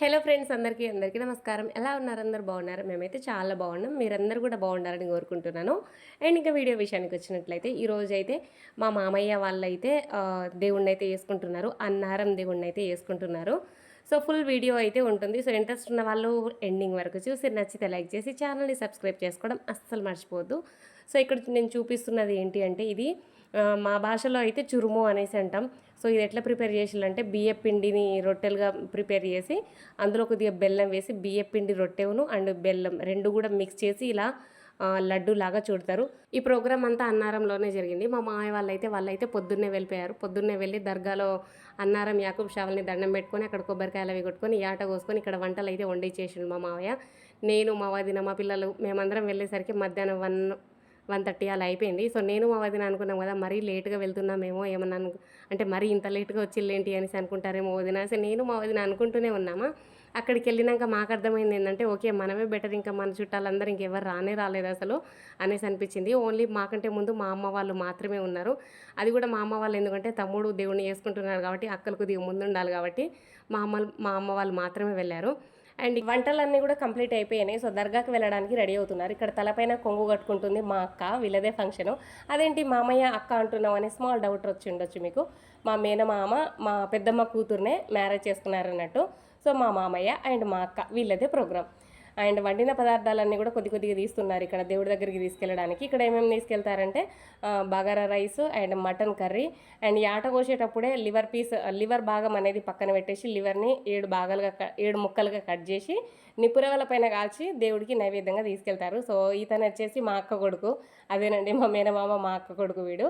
Hello friends అందరికీ అందరికీ నమస్కారం. ఎలా ఉన్నారు? అందరు బాగున్నారు? మేమైతే చాలా బాగున్నాం. మీరందరూ కూడా బాగున్నారని కోరుకుంటున్నాను. అండ్ ఇంకా వీడియో విషయానికి వచ్చినట్లయితే ఈరోజు అయితే మా మామయ్య వాళ్ళైతే అయితే దేవుణ్ణి అయితే వేసుకుంటున్నారు. అన్నారం దేవుణ్ణి అయితే వేసుకుంటున్నారు. సో ఫుల్ వీడియో అయితే ఉంటుంది. సో ఇంట్రెస్ట్ ఉన్న వాళ్ళు ఎండింగ్ వరకు చూసి నచ్చితే లైక్ చేసి ఛానల్ని సబ్స్క్రైబ్ చేసుకోవడం అస్సలు మర్చిపోవద్దు. సో ఇక్కడ నేను చూపిస్తున్నది ఏంటి అంటే ఇది మా భాషలో అయితే చురుము అనేసి అంటాం. సో ఇది ఎట్లా ప్రిపేర్ చేసిందంటే బియ్య పిండిని రొట్టెలుగా ప్రిపేర్ చేసి అందులో కొద్దిగా బెల్లం వేసి బియ్య పిండి రొట్టెవును అండ్ బెల్లం రెండు కూడా మిక్స్ చేసి ఇలా లడ్డు లాగా చూడతారు. ఈ ప్రోగ్రామ్ అంతా అన్నారంలోనే జరిగింది. మా మామయ్య వాళ్ళైతే వాళ్ళైతే పొద్దున్నే వెళ్ళిపోయారు. పొద్దున్నే వెళ్ళి దర్గాలో అన్నారం యాకూబ్ షావల్ని దండం పెట్టుకొని అక్కడ కొబ్బరికాయలు అవి కొట్టుకొని యాట కోసుకొని ఇక్కడ వంటలు అయితే వండి చేసిండు మా మామయ్య. నేను మా వదిన మా పిల్లలు మేమందరం వెళ్ళేసరికి మధ్యాహ్నం వన్ వన్ థర్టీ అలా అయిపోయింది. సో నేను మా వదిన అనుకున్నాం కదా మరీ లేట్గా వెళ్తున్నామేమో ఏమన్నా అంటే మరీ ఇంత లేట్గా వచ్చిల్లేంటి అనేసి అనుకుంటారేమో వదిన. సో నేను మా వదిన అనుకుంటూనే ఉన్నామా? అక్కడికి వెళ్ళినాక మాకు అర్థమైంది ఏంటంటే ఓకే మనమే బెటర్ ఇంకా మన చుట్టాలందరూ ఇంకెవరు రానే రాలేదు అసలు అనేసి అనిపించింది. ఓన్లీ మాకంటే ముందు మా అమ్మ వాళ్ళు మాత్రమే ఉన్నారు. అది కూడా మా అమ్మ వాళ్ళు ఎందుకంటే తమ్ముడు దేవుడిని వేసుకుంటున్నారు కాబట్టి అక్కలు కొద్దిగా ముందు ఉండాలి కాబట్టి మా అమ్మ మా అమ్మ వాళ్ళు మాత్రమే వెళ్ళారు. అండ్ ఈ వంటలన్నీ కూడా కంప్లీట్ అయిపోయినాయి. సో దర్గాకి వెళ్ళడానికి రెడీ అవుతున్నారు. ఇక్కడ తలపైన కొంగు కట్టుకుంటుంది మా అక్క వీళ్ళదే ఫంక్షను. అదేంటి మామయ్య అక్క అంటున్నాం అనే స్మాల్ డౌట్ వచ్చి ఉండొచ్చు మీకు. మా మేనమామ మా పెద్దమ్మ కూతుర్నే మ్యారేజ్ చేసుకున్నారన్నట్టు. సో మా మామయ్య అండ్ మా అక్క వీళ్ళదే ప్రోగ్రామ్. అండ్ వండిన పదార్థాలన్నీ కూడా కొద్ది కొద్దిగా తీస్తున్నారు ఇక్కడ దేవుడి దగ్గరికి తీసుకెళ్ళడానికి. ఇక్కడ ఏమేమి తీసుకెళ్తారంటే bagara rice and mutton curry. And ఆట కోసేటప్పుడే లివర్ పీస్ లివర్ భాగం అనేది పక్కన పెట్టేసి లివర్ని ఏడు భాగాలుగా ఏడు ముక్కలుగా కట్ చేసి నిపురవల పైన కాల్చి దేవుడికి నైవేద్యంగా తీసుకెళ్తారు. సో ఇతను వచ్చేసి మా అక్క కొడుకు. అదేనండి మా మేనమామ మా అక్క కొడుకు వీడు.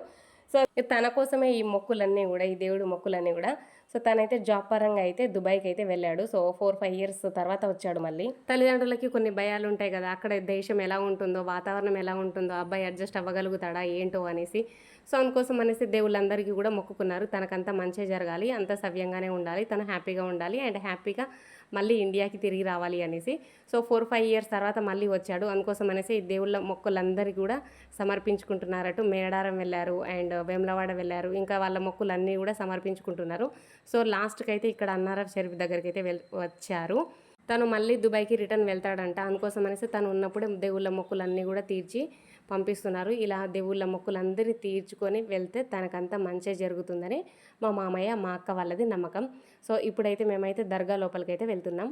సో తన కోసమే ఈ మొక్కులన్నీ కూడా ఈ దేవుడి మొక్కులన్నీ కూడా సో తనైతే జాబ్ పరంగా అయితే దుబాయ్కి అయితే వెళ్ళాడు. సో ఫోర్ ఫైవ్ ఇయర్స్ తర్వాత వచ్చాడు మళ్ళీ. తల్లిదండ్రులకి కొన్ని భయాలు ఉంటాయి కదా అక్కడ దేశం ఎలా ఉంటుందో వాతావరణం ఎలా ఉంటుందో అబ్బాయి అడ్జస్ట్ అవ్వగలుగుతాడా ఏంటో అనేసి. సో అందుకోసం అనేసి దేవుళ్ళందరికీ కూడా మొక్కుకున్నారు. తనకంతా మంచి జరగాలి అంత సవ్యంగానే ఉండాలి తను హ్యాపీగా ఉండాలి. అండ్ హ్యాపీగా మళ్ళీ ఇండియాకి తిరిగి రావాలి అనేసి. సో ఫోర్ ఫైవ్ ఇయర్స్ తర్వాత మళ్ళీ వచ్చాడు. అందుకోసం అనేసి దేవుళ్ళ మొక్కులందరికీ కూడా సమర్పించుకుంటున్నారట. మేడారం వెళ్ళారు అండ్ వేములవాడ వెళ్ళారు. ఇంకా వాళ్ళ మొక్కులన్నీ కూడా సమర్పించుకుంటున్నారు. సో లాస్ట్కి అయితే ఇక్కడ అన్నారం షరీఫ్ దగ్గరికి అయితే వెల్ వచ్చారు. తను మళ్ళీ దుబాయ్కి రిటర్న్ వెళ్తాడంట. అందుకోసం అనేసి తను ఉన్నప్పుడే దేవుళ్ళ మొక్కులన్నీ కూడా తీర్చి పంపిస్తున్నారు. ఇలా దేవుళ్ళ మొక్కులందరినీ తీర్చుకొని వెళ్తే తనకంతా మంచి జరుగుతుందని మా మామయ్య మా అక్క వాళ్ళది నమ్మకం. సో ఇప్పుడైతే మేమైతే దర్గా లోపలికి అయితే వెళ్తున్నాం.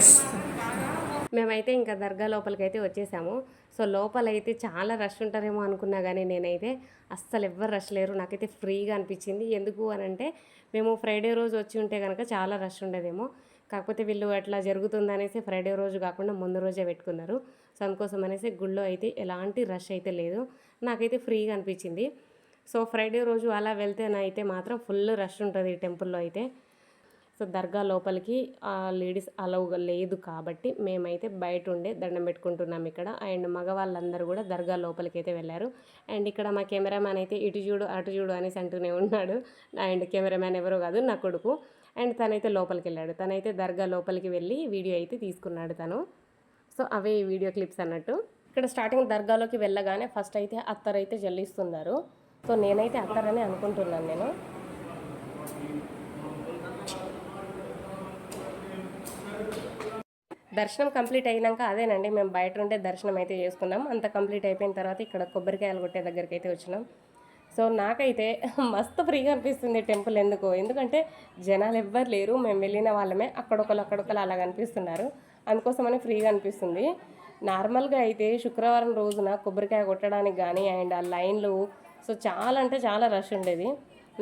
మేమైతే ఇంకా దర్గా లోపలికి అయితే వచ్చేసాము. సో లోపలైతే చాలా రష్ ఉంటారేమో అనుకున్నా కానీ నేనైతే అస్సలు ఎవ్వరు రష్ లేరు. నాకైతే ఫ్రీగా అనిపించింది. ఎందుకు అని అంటే మేము ఫ్రైడే రోజు వచ్చి ఉంటే కనుక చాలా రష్ ఉండేదేమో. కాకపోతే వీళ్ళు అట్లా జరుగుతుంది అనేసి ఫ్రైడే రోజు కాకుండా ముందు రోజే పెట్టుకున్నారు. సో అందుకోసం అనేసి గుళ్ళో అయితే ఎలాంటి రష్ అయితే లేదు. నాకైతే ఫ్రీగా అనిపించింది. సో ఫ్రైడే రోజు అలా వెళ్తే మాత్రం ఫుల్ రష్ ఉంటుంది ఈ టెంపుల్లో అయితే. సో దర్గా లోపలికి ఆ లేడీస్ అలౌ లేదు కాబట్టి మేమైతే బయట ఉండే దండం పెట్టుకుంటున్నాం ఇక్కడ. అండ్ మగవాళ్ళందరూ కూడా దర్గా లోపలికి అయితే వెళ్ళారు. అండ్ ఇక్కడ మా కెమెరామ్యాన్ అయితే ఇటు చూడు అటు చూడు అనేసి అంటూనే ఉన్నాడు. అండ్ కెమెరామ్యాన్ ఎవరో కాదు నా కొడుకు. అండ్ తనైతే లోపలికి వెళ్ళాడు. తనైతే దర్గా లోపలికి వెళ్ళి వీడియో అయితే తీసుకున్నాడు తను. సో అవే ఈ వీడియో క్లిప్స్ అన్నట్టు. ఇక్కడ స్టార్టింగ్ దర్గాలోకి వెళ్ళగానే ఫస్ట్ అయితే అత్తరైతే జల్లిస్తున్నారు. సో నేనైతే అత్తరని అనుకుంటున్నాను నేను. దర్శనం కంప్లీట్ అయినాక అదేనండి మేము బయట ఉండే దర్శనం అయితే చేసుకున్నాం. అంత కంప్లీట్ అయిపోయిన తర్వాత ఇక్కడ కొబ్బరికాయలు కొట్టే దగ్గరికి అయితే వచ్చినాం. సో నాకైతే మస్తు ఫ్రీగా అనిపిస్తుంది టెంపుల్ ఎందుకో. ఎందుకంటే జనాలు ఎవ్వరు లేరు మేము వెళ్ళిన వాళ్ళమే. అక్కడొకరు అక్కడొకరు అలా కనిపిస్తున్నారు అందుకోసమని ఫ్రీగా అనిపిస్తుంది. నార్మల్గా అయితే శుక్రవారం రోజున కొబ్బరికాయ కొట్టడానికి కానీ అండ్ ఆ లైన్లు సో చాలా అంటే చాలా రష్ ఉండేది.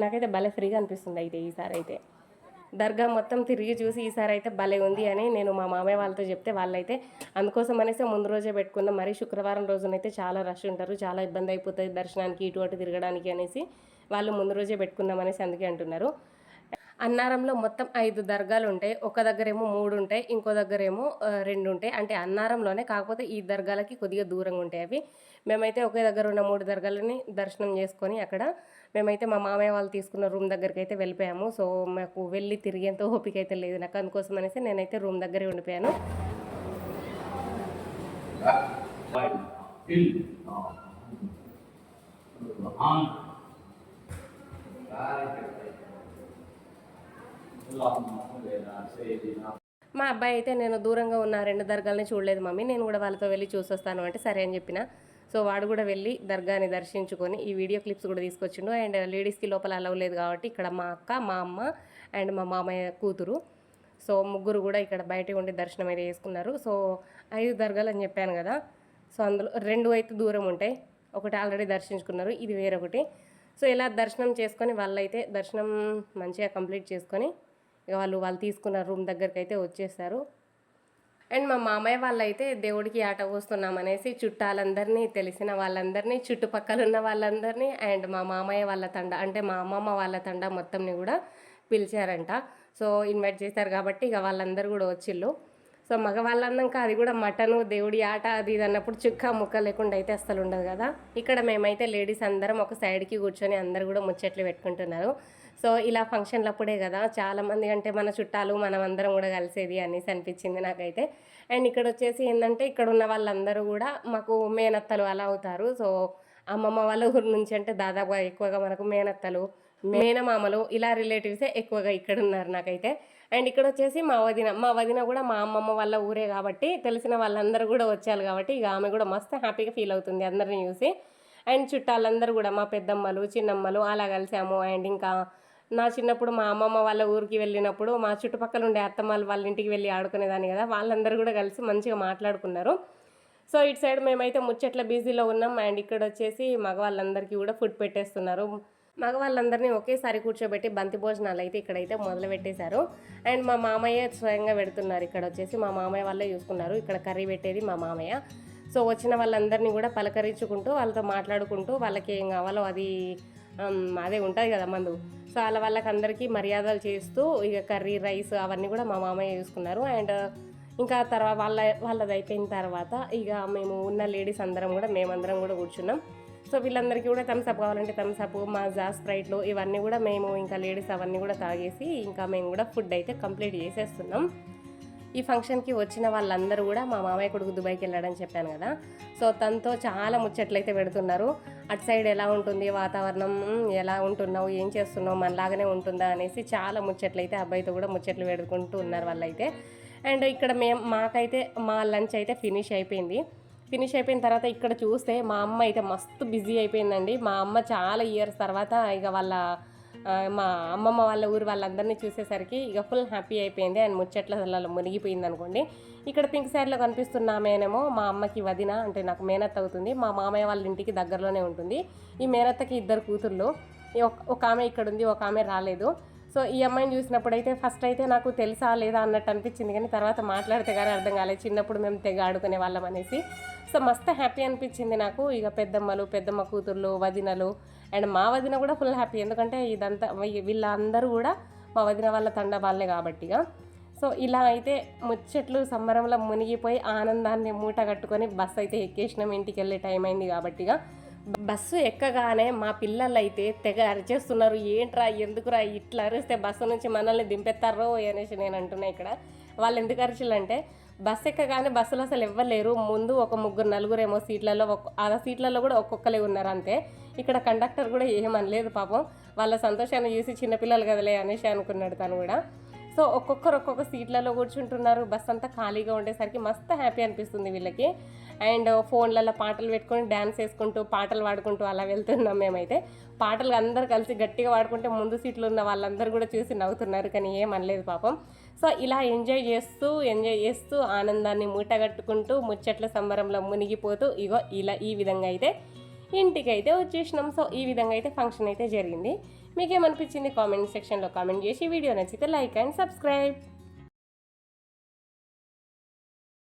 నాకైతే భలే ఫ్రీగా అనిపిస్తుంది అయితే ఈసారి అయితే. దర్గా మొత్తం తిరిగి చూసి ఈసారి అయితే భలే ఉంది అని నేను మా మామయ్య వాళ్ళతో చెప్తే వాళ్ళైతే అందుకోసం అనేసి ముందు రోజే పెట్టుకున్నాం. మరి శుక్రవారం రోజునైతే చాలా రష్ ఉంటారు చాలా ఇబ్బంది అయిపోతుంది దర్శనానికి ఇటు అటు తిరగడానికి అనేసి వాళ్ళు ముందు రోజే పెట్టుకుందాం అనేసి అందుకే అంటున్నారు. అన్నారంలో మొత్తం ఐదు దర్గాలు ఉంటాయి ఒక దగ్గరేమో మూడు ఉంటాయి ఇంకో దగ్గరేమో రెండు ఉంటాయి. అంటే అన్నారంలోనే కాకపోతే ఈ దర్గాలకి కొద్దిగా దూరంగా ఉంటాయి అవి. మేమైతే ఒకే దగ్గర ఉన్న మూడు దర్గాలని దర్శనం చేసుకొని అక్కడ మేమైతే మా మామయ్య వాళ్ళు తీసుకున్న రూమ్ దగ్గరికి అయితే వెళ్ళిపోయాము. సో మాకు వెళ్ళి తిరిగేంత ఓపిక అయితే లేదు. నాకు అందుకోసం అనేసి నేనైతే రూమ్ దగ్గరే ఉండిపోయాను. మా అబ్బాయి అయితే నేను దూరంగా ఉన్న రెండు దర్గాలని చూడలేదు మమ్మీ. నేను కూడా వాళ్ళతో వెళ్ళి చూసొస్తాను అంటే సరే అని చెప్పిన. సో వాడు కూడా వెళ్ళి దర్గాని దర్శించుకొని ఈ వీడియో క్లిప్స్ కూడా తీసుకొచ్చిండు. అండ్ లేడీస్కి లోపల అలవ్ లేదు కాబట్టి ఇక్కడ మా అక్క మా అమ్మ అండ్ మా మామయ్య కూతురు. సో ముగ్గురు కూడా ఇక్కడ బయట ఉండి దర్శనం అయితే చేసుకున్నారు. సో ఐదు దర్గాలు అని చెప్పాను కదా. సో అందులో రెండు అయితే దూరం ఉంటాయి. ఒకటి ఆల్రెడీ దర్శించుకున్నారు ఇది వేరొకటి. సో ఇలా దర్శనం చేసుకొని వాళ్ళైతే దర్శనం మంచిగా కంప్లీట్ చేసుకొని ఇక వాళ్ళు వాళ్ళు తీసుకున్న రూమ్ దగ్గరికి అయితే వచ్చేసారు. అండ్ మా మామయ్య వాళ్ళైతే దేవుడికి ఆట పోస్తున్నామనేసి చుట్టాలందరినీ తెలిసిన వాళ్ళందరినీ చుట్టుపక్కల ఉన్న వాళ్ళందరినీ అండ్ మా మామయ్య వాళ్ళ తండ అంటే మా అమ్మమ్మ వాళ్ళ తండ మొత్తంని కూడా పిలిచారంట. సో ఇన్వైట్ చేశారు కాబట్టి ఇక వాళ్ళందరూ కూడా వచ్చిళ్ళు. సో మగవాళ్ళు అన్నాక అది కూడా మటను దేవుడి ఆట అది ఇది అన్నప్పుడు చుక్క ముక్క లేకుండా అయితే అస్సలు ఉండదు కదా. ఇక్కడ మేమైతే లేడీస్ అందరం ఒక సైడ్కి కూర్చొని అందరు కూడా ముచ్చట్లు పెట్టుకుంటున్నారు. సో ఇలా ఫంక్షన్లప్పుడే కదా. చాలామంది అంటే మన చుట్టాలు మనం అందరం కూడా కలిసేది అనేసి అనిపించింది నాకైతే. అండ్ ఇక్కడ వచ్చేసి ఏంటంటే ఇక్కడ ఉన్న వాళ్ళందరూ కూడా మాకు మేనత్తలు అలా అవుతారు. సో అమ్మమ్మ వాళ్ళ ఊరు నుంచి అంటే దాదాపుగా ఎక్కువగా మనకు మేనత్తలు మేనమామలు ఇలా రిలేటివ్సే ఎక్కువగా ఇక్కడ ఉన్నారు నాకైతే. అండ్ ఇక్కడ వచ్చేసి మా వదిన మా వదిన కూడా మా అమ్మమ్మ వాళ్ళ ఊరే కాబట్టి తెలిసిన వాళ్ళందరూ కూడా వచ్చారు కాబట్టి ఇక ఆమె కూడా మస్తు హ్యాపీగా ఫీల్ అవుతుంది అందరిని చూసి. అండ్ చుట్టాలందరూ కూడా మా పెద్దమ్మలు చిన్నమ్మలు అలా కలిసాము. అండ్ ఇంకా నా చిన్నప్పుడు మా అమ్మమ్మ వాళ్ళ ఊరికి వెళ్ళినప్పుడు మా చుట్టుపక్కల ఉండే అత్తమ్మలు వాళ్ళ ఇంటికి వెళ్ళి ఆడుకునేదాన్ని కదా వాళ్ళందరూ కూడా కలిసి మంచిగా మాట్లాడుకున్నారు. సో ఇటు సైడ్ మేమైతే ముచ్చట్ల బిజీలో ఉన్నాం. అండ్ ఇక్కడ వచ్చేసి మగవాళ్ళందరికీ కూడా ఫుడ్ పెట్టేస్తున్నారు. మగవాళ్ళందరినీ ఒకేసారి కూర్చోబెట్టి బంతి భోజనాలు అయితే ఇక్కడైతే మొదలు పెట్టేశారు అండ్ మా మామయ్య స్వయంగా పెడుతున్నారు. ఇక్కడ వచ్చేసి మా మామయ్య వాళ్ళే చూసుకున్నారు. ఇక్కడ కర్రీ పెట్టేది మా మామయ్య. సో వచ్చిన వాళ్ళందరినీ కూడా పలకరించుకుంటూ వాళ్ళతో మాట్లాడుకుంటూ వాళ్ళకి ఏం కావాలో అది అదే ఉంటుంది కదా మందు. సో అలా వాళ్ళకి అందరికీ మర్యాదలు చేస్తూ ఇక కర్రీ రైస్ అవన్నీ కూడా మా మామయ్య చూసుకున్నారు. అండ్ ఇంకా తర్వాత వాళ్ళ వాళ్ళది అయిపోయిన తర్వాత ఇక మేము ఉన్న లేడీస్ అందరం కూడా మేమందరం కూడా కూర్చున్నాం. సో వీళ్ళందరికీ కూడా థమ్స్అప్ కావాలంటే థమ్స్అప్ మాజా స్ప్రైట్లు ఇవన్నీ కూడా మేము ఇంకా లేడీస్ అవన్నీ కూడా తాగేసి ఇంకా మేము కూడా ఫుడ్ అయితే కంప్లీట్ చేసేస్తున్నాం. ఈ ఫంక్షన్కి వచ్చిన వాళ్ళందరూ కూడా మా మామయ్య కొడుకు దుబాయ్కి వెళ్ళాడని చెప్పాను కదా. సో తనతో చాలా ముచ్చట్లు అయితే పెడుతున్నారు. అటు సైడ్ ఎలా ఉంటుంది వాతావరణం? ఎలా ఉంటున్నావు? ఏం చేస్తున్నావు? మనలాగానే ఉంటుందా? అనేసి చాలా ముచ్చట్లు అయితే అబ్బాయితో కూడా ముచ్చట్లు పెడుకుంటూ ఉన్నారు వాళ్ళైతే. అండ్ ఇక్కడ మేము మాకైతే మా లంచ్ అయితే ఫినిష్ అయిపోయింది. ఫినిష్ అయిపోయిన తర్వాత ఇక్కడ చూస్తే మా అమ్మ అయితే మస్తు బిజీ అయిపోయిందండి. మా అమ్మ చాలా ఇయర్స్ తర్వాత ఇక వాళ్ళ మా అమ్మమ్మ వాళ్ళ ఊరు వాళ్ళందరినీ చూసేసరికి ఇక ఫుల్ హ్యాపీ అయిపోయింది. అండ్ ముచ్చట్ల మునిగిపోయింది అనుకోండి. ఇక్కడ పింక్ సైడ్లో కనిపిస్తున్న ఆమెనేమో మా అమ్మకి వదిన అంటే నాకు మేనత్త అవుతుంది. మా మామయ్య వాళ్ళ ఇంటికి దగ్గరలోనే ఉంటుంది. ఈ మేనత్తకి ఇద్దరు కూతుర్లు. ఒక ఆమె ఇక్కడ ఉంది ఒక ఆమె రాలేదు. సో ఈ అమ్మాయిని చూసినప్పుడైతే ఫస్ట్ అయితే నాకు తెలుసా లేదా అన్నట్టు అనిపించింది. కానీ తర్వాత మాట్లాడితే కానీ అర్థం కాలేదు. చిన్నప్పుడు మేము తెగ ఆడుకునే వాళ్ళం అనేసి. సో మస్తు హ్యాపీ అనిపించింది నాకు. ఇక పెద్దమ్మలు పెద్దమ్మ కూతుర్లు వదినలు అండ్ మా వదిన కూడా ఫుల్ హ్యాపీ ఎందుకంటే ఇదంతా వీ- వీళ్ళందరూ కూడా మా వదిన వాళ్ళ తండ వాళ్ళే కాబట్టి ఇక. సో ఇలా అయితే ముచ్చట్లు సంబరంలో మునిగిపోయి ఆనందాన్ని మూట కట్టుకొని బస్ అయితే ఎక్కేసినాం. ఇంటికి వెళ్ళే టైం అయింది కాబట్టి ఇక. బస్సు ఎక్కగానే మా పిల్లలు అయితే తెగ అరిచేస్తున్నారు. ఏంట్రా ఎందుకురా ఇట్లా అరిస్తే బస్సు నుంచి మనల్ని దింపెత్తారో? అనేసి నేను అంటున్నా ఇక్కడ. వాళ్ళు ఎందుకు అరిచిలంటే బస్సు ఎక్కగానే బస్సులో అసలు ఇవ్వలేరు ముందు ఒక ముగ్గురు నలుగురేమో సీట్లలో ఒక్క- ఆ సీట్లలో కూడా ఒక్కొక్కలే ఉన్నారు అంతే. ఇక్కడ కండక్టర్ కూడా ఏమనలేదు పాపం. వాళ్ళ సంతోషాన్ని చూసి చిన్నపిల్లలు కదలే అనేసి అనుకున్నాడు తను కూడా. సో ఒక్కొక్కరు ఒక్కొక్క సీట్లలో కూర్చుంటున్నారు. బస్ అంతా ఖాళీగా ఉండేసరికి మస్తు హ్యాపీ అనిపిస్తుంది వీళ్ళకి. అండ్ ఫోన్లలో పాటలు పెట్టుకొని డ్యాన్స్ వేసుకుంటూ పాటలు పాడుకుంటూ అలా వెళ్తున్నాం మేమైతే. పాటలు అందరు కలిసి గట్టిగా పాడుకుంటే ముందు సీట్లు ఉన్న వాళ్ళందరూ కూడా చూసి నవ్వుతున్నారు. కానీ ఏం అనలేదు పాపం. సో ఇలా ఎంజాయ్ చేస్తూ ఎంజాయ్ చేస్తూ ఆనందాన్ని మూటగట్టుకుంటూ ముచ్చట్ల సంబరంలో మునిగిపోతూ ఇగో ఇలా ఈ విధంగా అయితే ఇంటికి అయితే వచ్చేసినాం. సో ఈ విధంగా అయితే ఫంక్షన్ అయితే జరిగింది. మీకేమనిపించింది? కామెంట్ సెక్షన్లో కామెంట్ చేసి వీడియో నచ్చితే లైక్ అండ్ సబ్స్క్రైబ్